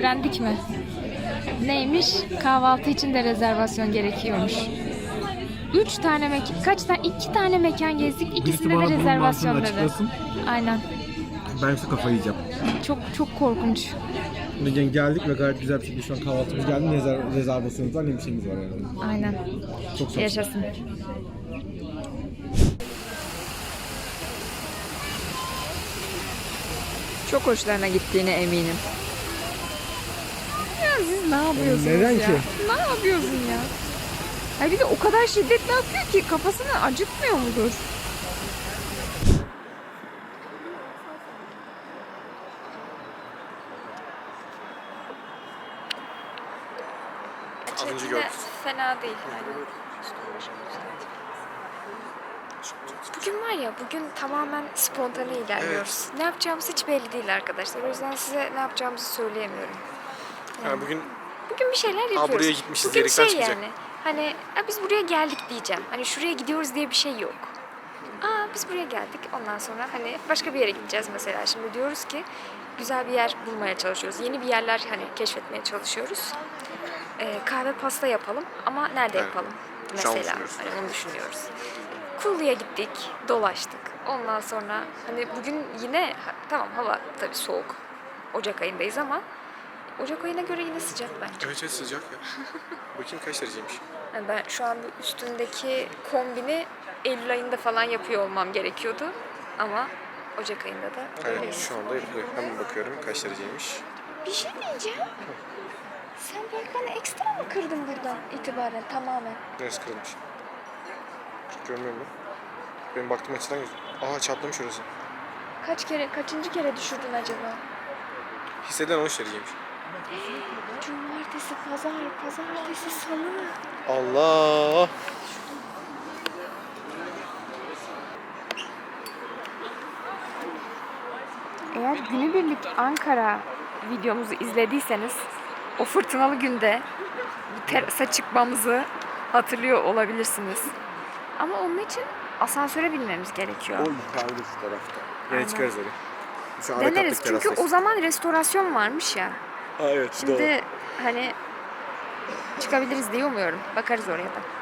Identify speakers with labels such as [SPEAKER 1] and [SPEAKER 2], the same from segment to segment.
[SPEAKER 1] öğrendik mi? Neymiş? Kahvaltı için de rezervasyon gerekiyormuş. Üç tane mekan, kaç tane? iki tane mekan gezdik. İkisinde de rezervasyon dedi. Aynen.
[SPEAKER 2] Ben ise kafayı yiyeceğim.
[SPEAKER 1] Çok çok korkunç.
[SPEAKER 2] Bugün geldik ve gayet güzel bir şekilde şu an kahvaltımız geldi. Nezer, rezervasyonumuz var ne bir şeyimiz var yani.
[SPEAKER 1] Aynen.
[SPEAKER 2] Çok saçma.
[SPEAKER 1] Yaşasın. Çok hoşlarına gittiğine eminim. Ya siz ne yapıyorsunuz
[SPEAKER 2] Neden
[SPEAKER 1] ya?
[SPEAKER 2] ki?
[SPEAKER 1] Ne yapıyorsun ya? Ay bir de o kadar şiddetli atıyor ki kafasını acıtmıyor mudur?
[SPEAKER 2] Az önce
[SPEAKER 1] Çetin de
[SPEAKER 2] gördük.
[SPEAKER 1] fena değil. Aynen. Bugün var ya, bugün tamamen spontane ilerliyoruz. Ne yapacağımız hiç belli değil arkadaşlar. O yüzden size ne yapacağımızı söyleyemiyorum.
[SPEAKER 2] Yani bugün
[SPEAKER 1] Bugün bir şeyler yapıyoruz.
[SPEAKER 2] buraya gitmişiz
[SPEAKER 1] Bugün
[SPEAKER 2] diyerekten
[SPEAKER 1] şey
[SPEAKER 2] çıkacak.
[SPEAKER 1] yani, hani "Aa, biz buraya geldik diyeceğim. Hani şuraya gidiyoruz diye bir şey yok. Aa biz buraya geldik. Ondan sonra hani başka bir yere gideceğiz mesela. Şimdi diyoruz ki güzel bir yer bulmaya çalışıyoruz. Yeni bir yerler hani keşfetmeye çalışıyoruz. Ee, kahve pasta yapalım ama nerede yapalım?
[SPEAKER 2] Şu an
[SPEAKER 1] Mesela
[SPEAKER 2] düşünüyoruz.
[SPEAKER 1] hani onu düşünüyoruz. Kulu'ya gittik, dolaştık. Ondan sonra hani bugün yine ha- tamam hava tabii soğuk. Ocak ayındayız ama Ocak ayına göre yine sıcak bence.
[SPEAKER 2] Evet evet sıcak ya. Bakayım kaç dereceymiş.
[SPEAKER 1] Yani ben şu an bu üstündeki kombini Eylül ayında falan yapıyor olmam gerekiyordu. Ama Ocak ayında da
[SPEAKER 2] Evet
[SPEAKER 1] öyleyiz.
[SPEAKER 2] şu anda yapılıyor. Hemen bakıyorum kaç dereceymiş.
[SPEAKER 1] Bir şey diyeceğim. Sen bak bana ekstra mı kırdın buradan itibaren tamamen?
[SPEAKER 2] Neresi kırılmış? Görmüyor musun? Benim baktığım açıdan gözüküyor. Aa çatlamış orası.
[SPEAKER 1] Kaç kere, kaçıncı kere düşürdün acaba?
[SPEAKER 2] Hisseden 13 dereceymiş.
[SPEAKER 1] Cumartesi, pazar, pazartesi, salı.
[SPEAKER 2] Allah!
[SPEAKER 1] Eğer günübirlik Ankara videomuzu izlediyseniz o fırtınalı günde bu terasa çıkmamızı hatırlıyor olabilirsiniz. Ama onun için asansöre binmemiz gerekiyor.
[SPEAKER 2] O yukarıda şu tarafta. Yine
[SPEAKER 1] Aynen.
[SPEAKER 2] çıkarız ara
[SPEAKER 1] Deneriz çünkü o zaman restorasyon varmış ya.
[SPEAKER 2] Evet
[SPEAKER 1] Şimdi hani çıkabiliriz diye umuyorum. Bakarız oraya da.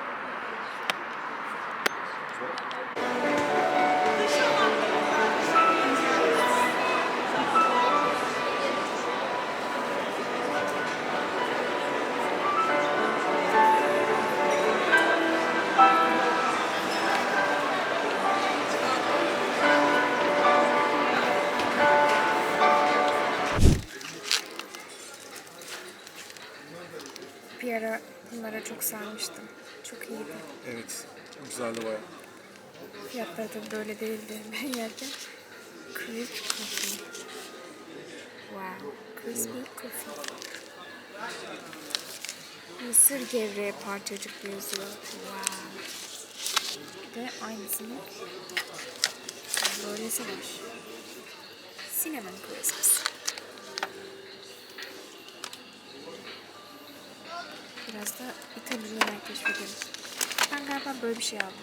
[SPEAKER 2] Evet. Güzeldi baya.
[SPEAKER 1] Fiyatları tabii böyle değildi ben yerken. Crisp coffee. Wow. Crispy coffee. Mısır gevreği parçacık yazıyor. Wow. Bir de aynısını böylesi var. Cinnamon crisps. Biraz da İtalyan ürünler keşfedelim. Ben galiba böyle bir şey aldım.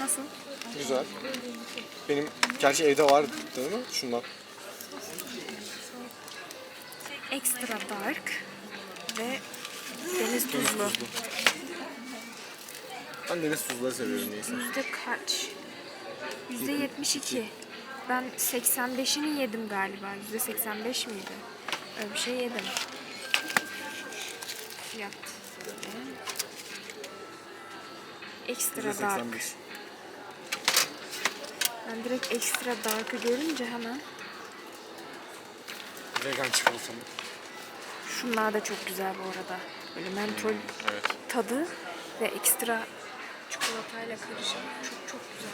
[SPEAKER 1] Nasıl?
[SPEAKER 2] Güzel. Benim gerçi evde vardı değil mi? Şundan.
[SPEAKER 1] Extra dark ve deniz tuzlu.
[SPEAKER 2] Ben deniz tuzları seviyorum neyse.
[SPEAKER 1] Yüzde kaç? Yüzde 72. Ben 85'ini yedim galiba. Yüzde 85 miydi? Öyle bir şey yedim. Fiyat. Extra dark.
[SPEAKER 2] %85.
[SPEAKER 1] Ben direkt extra dark'ı görünce hemen
[SPEAKER 2] Vegan çikolatalı.
[SPEAKER 1] Şunlar da çok güzel bu arada. Böyle mentol
[SPEAKER 2] Evet.
[SPEAKER 1] tadı ve ekstra çikolatayla karışık. Çok çok güzel.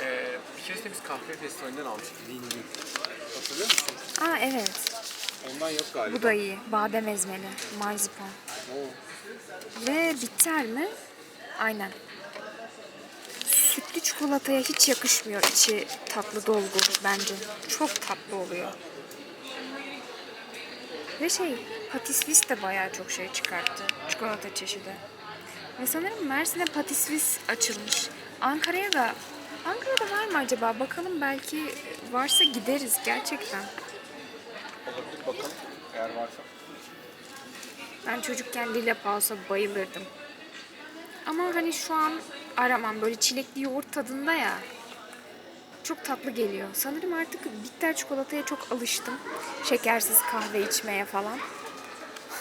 [SPEAKER 2] Ee, bir keresinde biz kahve festivalinden almıştık. Lingin. Hatırlıyor musun?
[SPEAKER 1] Aa evet.
[SPEAKER 2] Ondan yok galiba.
[SPEAKER 1] Bu da iyi. Badem ezmeli. Marzipan.
[SPEAKER 2] Oo.
[SPEAKER 1] Ve bitter mi? Aynen. Sütlü çikolataya hiç yakışmıyor içi tatlı dolgu bence. Çok tatlı oluyor. Ve şey, patisvis de bayağı çok şey çıkarttı. Çikolata çeşidi. Ve sanırım Mersin'e patisvis açılmış. Ankara'ya da Ankara'da var mı acaba? Bakalım belki varsa gideriz gerçekten.
[SPEAKER 2] Olabilir bakalım eğer varsa.
[SPEAKER 1] Ben çocukken Lila Paus'a bayılırdım. Ama hani şu an aramam. Böyle çilekli yoğurt tadında ya. Çok tatlı geliyor. Sanırım artık bitter çikolataya çok alıştım. Şekersiz kahve içmeye falan.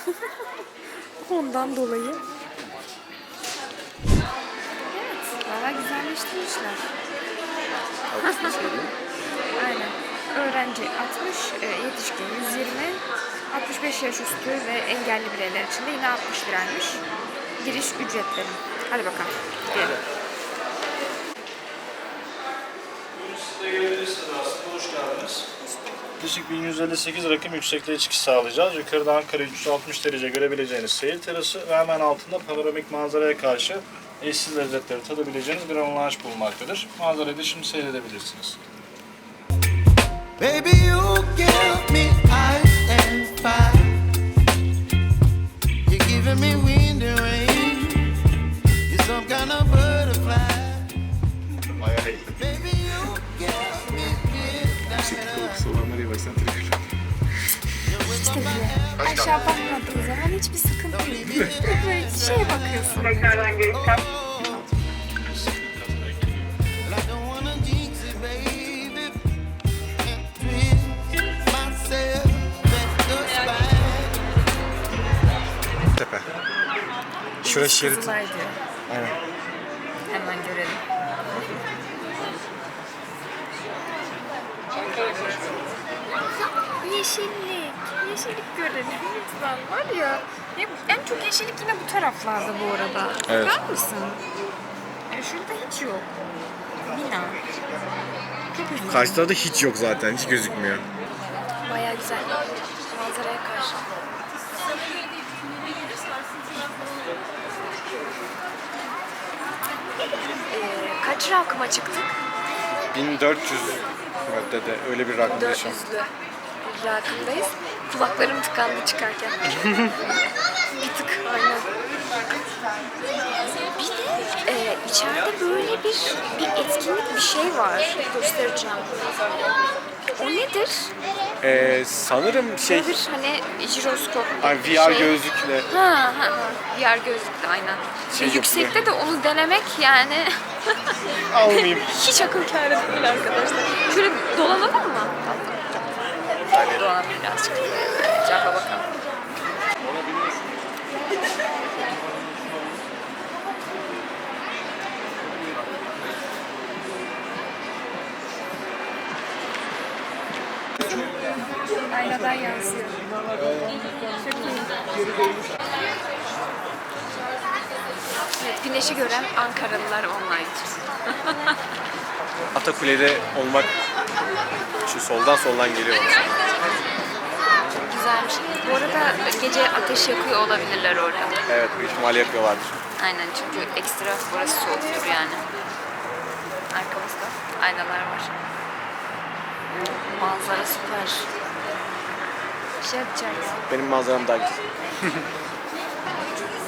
[SPEAKER 1] Ondan dolayı. Evet, valla güzelleştirmişler. Aynen. Öğrenci 60, e, yetişkin 120, 65 yaş üstü ve engelli bireyler için de yine 60 liraymış. Giriş ücretleri. Hadi bakalım. Gidelim.
[SPEAKER 3] Size gelebilirsiniz aslında. Hoş geldiniz. Yaklaşık 1158 rakım yüksekliğe çıkış sağlayacağız. Yukarıda Ankara 360 derece görebileceğiniz seyir terası ve hemen altında panoramik manzaraya karşı eşsiz lezzetleri tadabileceğiniz bir alanaj bulunmaktadır. Manzarayı da şimdi seyredebilirsiniz.
[SPEAKER 4] Baby, you give
[SPEAKER 1] Bile. Aşağı bakmadığın zaman hiçbir sıkıntı yok. Böyle şeye bakıyorsun.
[SPEAKER 4] The spine.
[SPEAKER 2] Tepe. Şurası şerit. Aynen.
[SPEAKER 1] Hemen görelim. Yeşillik. Yeşillik görelim lütfen. Var ya. ya en çok yeşillik yine bu taraflarda bu arada.
[SPEAKER 2] Evet.
[SPEAKER 1] Bakar mısın? Ya şurada hiç yok. Bina. Çok üzüldüm.
[SPEAKER 2] Karşıda da hiç yok zaten. Hiç gözükmüyor.
[SPEAKER 1] Bayağı güzel. Manzaraya karşı. Ee, kaç rakıma çıktık?
[SPEAKER 2] 1400 raddede öyle bir rakamda şu an.
[SPEAKER 1] 400'lü bir rakımdayız. Kulaklarım tıkandı çıkarken. bir tık aynen. Bir de e, içeride böyle bir bir etkinlik bir şey var. Göstereceğim. O nedir?
[SPEAKER 2] Ee, sanırım şey
[SPEAKER 1] bir hani jiroskop. bir
[SPEAKER 2] VR
[SPEAKER 1] şey.
[SPEAKER 2] gözlükle
[SPEAKER 1] Ha ha ha. VR gözlükle aynen.
[SPEAKER 2] Şey
[SPEAKER 1] Ve yüksekte de onu denemek yani
[SPEAKER 2] almayayım.
[SPEAKER 1] hiç akıl kârı değil arkadaşlar. Şöyle dolanalım mı? Hadi dolanalım birazcık. Cevaba bakalım. Aynadan yansıyor. Çok iyi. Evet, güneşi gören Ankaralılar online'dır.
[SPEAKER 2] Atakule'de olmak şu soldan soldan geliyor.
[SPEAKER 1] Güzelmiş. Bu arada gece ateş yakıyor olabilirler orada.
[SPEAKER 2] Evet büyük ihtimalle yapıyorlardır.
[SPEAKER 1] Aynen çünkü ekstra burası soğuktur yani. Arkamızda aynalar var. Manzara süper. Bir şey yapacağız.
[SPEAKER 2] Benim manzaram daha güzel.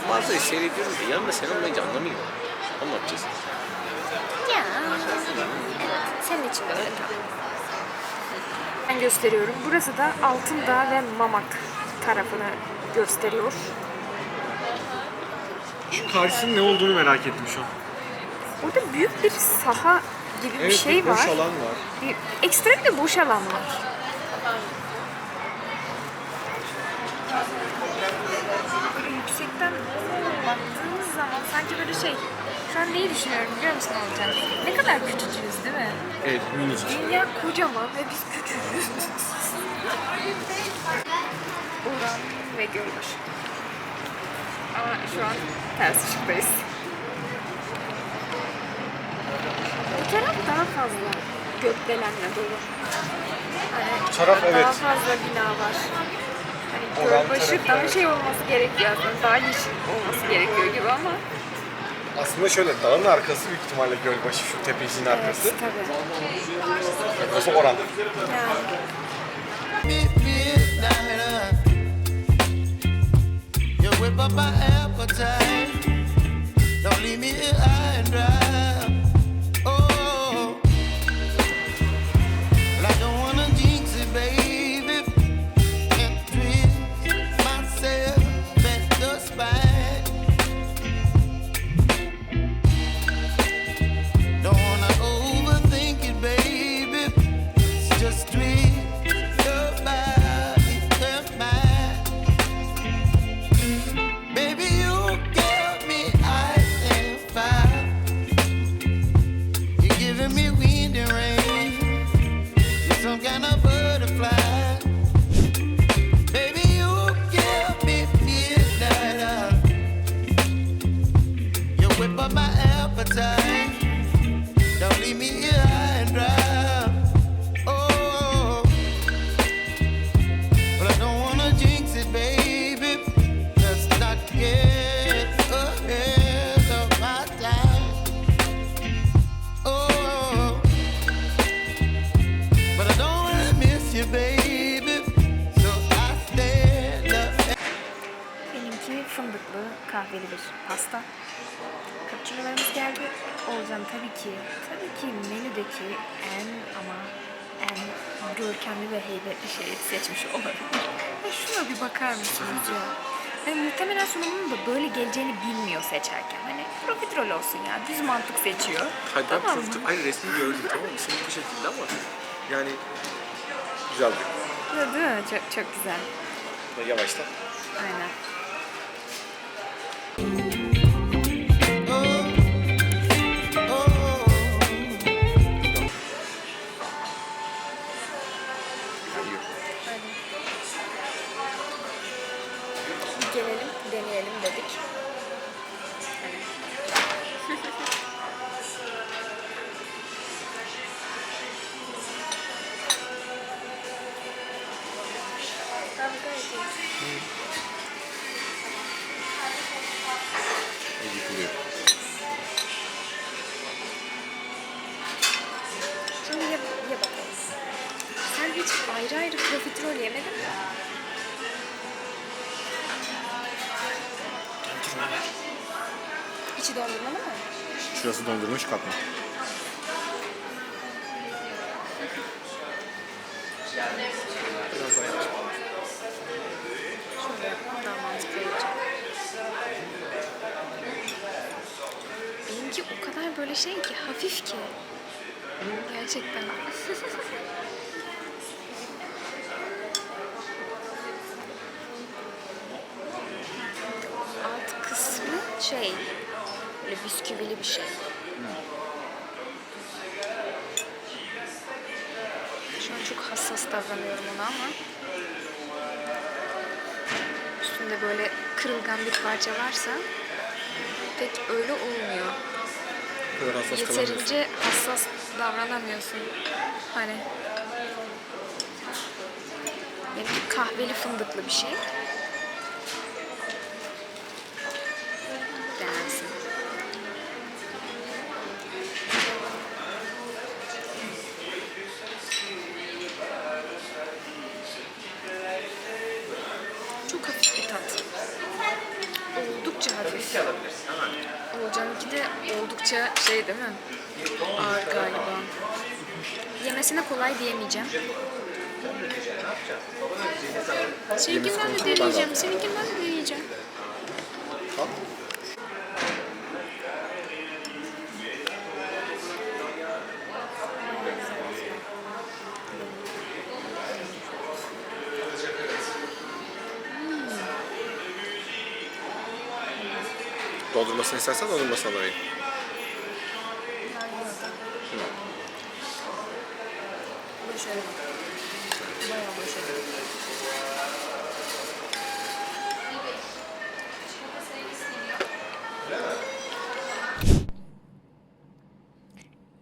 [SPEAKER 5] Manzarayı seyrediyorum da yanında sen olmayınca ne yapacağız?
[SPEAKER 1] Ya. Evet, senin için de öyle tamam. Ben gösteriyorum. Burası da Altındağ ve Mamak tarafını gösteriyor.
[SPEAKER 2] Şu karşısının ne olduğunu merak ettim şu an.
[SPEAKER 1] Orada büyük bir saha gibi bir şey
[SPEAKER 2] boş
[SPEAKER 1] var.
[SPEAKER 2] alan var.
[SPEAKER 1] Bir, ekstra bir de boş alan var. Yüksekten baktığımız zaman sanki böyle şey, şu an neyi düşünüyorum biliyor musun Olcan? Ne kadar küçücüğüz değil mi?
[SPEAKER 2] Evet minicik.
[SPEAKER 1] Dünya kocaman ve biz küçücüğüz. Uran ve Gölbaşı. Ama şu an ters ışıktayız. Bu taraf daha fazla gökdelenle dolu. Hani
[SPEAKER 2] taraf
[SPEAKER 1] daha
[SPEAKER 2] evet.
[SPEAKER 1] fazla bina var. Gölbaşı
[SPEAKER 2] tarafı
[SPEAKER 1] daha şey olması gerekiyor aslında. Daha yeşil olması gerekiyor gibi ama.
[SPEAKER 2] Aslında şöyle dağın arkası büyük ihtimalle Gölbaşı şu tepecinin arkası.
[SPEAKER 1] Evet tabii.
[SPEAKER 2] Burası Oran.
[SPEAKER 1] Yani.
[SPEAKER 4] whip up my appetite. Don't leave me here high and dry.
[SPEAKER 1] Tatlı kahveli bir pasta. Cappuccino'larımız geldi. Oğuzhan tabii ki, tabii ki menüdeki en ama en görkemli ve heybetli şeyi seçmiş olabilir. Ya şuna bir bakar mısınız ya? Hani muhtemelen sunumunun da böyle geleceğini bilmiyor seçerken. Hani profiterol olsun ya, düz mantık seçiyor.
[SPEAKER 2] Hayır ben
[SPEAKER 1] Tamam
[SPEAKER 2] profiterol- Hayır resmi gördüm tamam mı? Senin bu şekilde ama yani güzeldi.
[SPEAKER 1] Değil mi? Çok, çok güzel.
[SPEAKER 2] Yavaşla.
[SPEAKER 1] Aynen. Ayrı ayrı profiterol yemedin mi? İçi dondurmalı mı?
[SPEAKER 2] Şurası dondurmuş katma. Biraz daha yavaş.
[SPEAKER 1] Şöyle yapmam daha mantıklı olacak. Benimki o kadar böyle şey ki, hafif ki. Gerçekten. şey, böyle bisküvili bir şey. Şu an çok hassas davranıyorum ona ama üstünde böyle kırılgan bir parça varsa pek öyle olmuyor.
[SPEAKER 2] Kadar hassas.
[SPEAKER 1] Yeterince hassas davranamıyorsun. Hani benimki kahveli fındıklı bir şey. Oldukça şey değil mi? Ağır galiba. Yemesine kolay diyemeyeceğim. Seninkinden de deneyeceğim. Seninkinden de deneyeceğim.
[SPEAKER 2] Al. Doldurmasını istersen dondurmasını alayım.
[SPEAKER 1] Başarılı. Bayağı başarılı.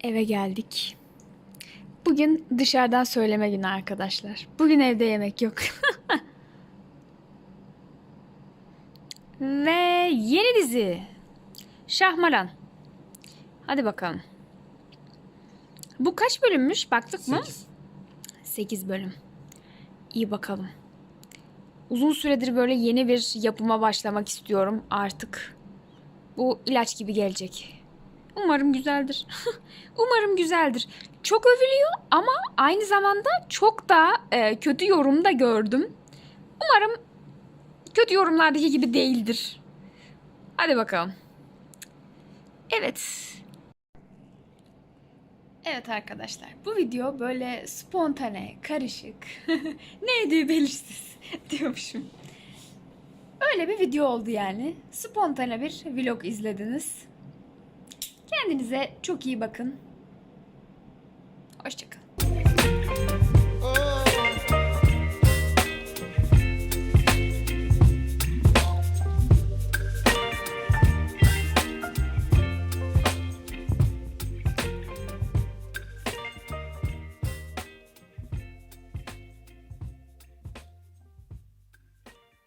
[SPEAKER 1] Eve geldik. Bugün dışarıdan söyleme günü arkadaşlar. Bugün evde yemek yok. Ve yeni dizi. Şahmaran. Hadi bakalım. Bu kaç bölümmüş? Baktık mı? 8 bölüm. İyi bakalım. Uzun süredir böyle yeni bir yapıma başlamak istiyorum artık. Bu ilaç gibi gelecek. Umarım güzeldir. Umarım güzeldir. Çok övülüyor ama aynı zamanda çok da e, kötü yorum da gördüm. Umarım kötü yorumlardaki gibi değildir. Hadi bakalım. Evet. Evet arkadaşlar bu video böyle spontane, karışık, ne ediyor belirsiz diyormuşum. Öyle bir video oldu yani. Spontane bir vlog izlediniz. Kendinize çok iyi bakın. Hoşçakalın.